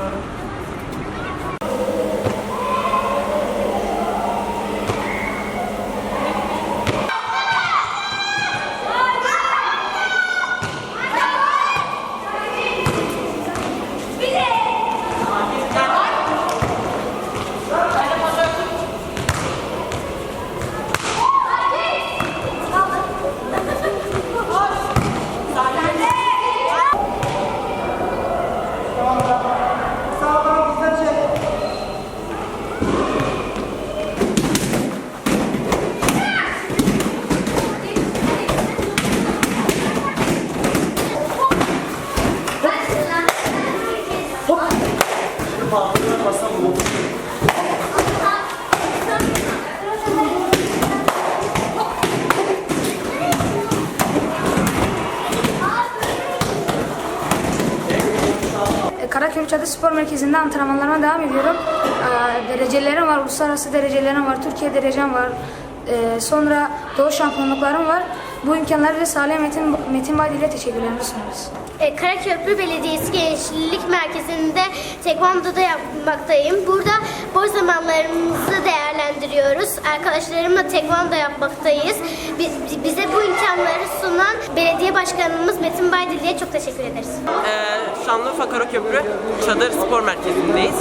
네. E, Karaköy Çadır Spor Merkezi'nde antrenmanlarıma devam ediyorum. Ee, Derecelerim var, uluslararası derecelerim var, Türkiye derecem var. Ee, Sonra Doğu şampiyonluklarım var. Bu imkanları bize sağlayan Metin, Metin Badi ile teşekkürlerimi sunuyoruz. E, Karaköprü Belediyesi Gençlik Merkezi'nde tekvandoda yapmaktayım. Burada boş zamanlarımızı değerlendiriyoruz. Arkadaşlarımla tekvando yapmaktayız. Bi- Bize bu imkanları sunan belediye başkanımız Metin Baydili'ye çok teşekkür ederiz. Ee, Şanlıurfa Karaköprü Çadır Spor Merkezi'ndeyiz.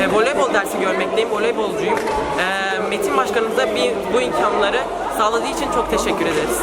Ee, voleybol dersi görmekteyim, voleybolcuyum. Ee, Metin Başkanımıza bir, bu imkanları sağladığı için çok teşekkür ederiz.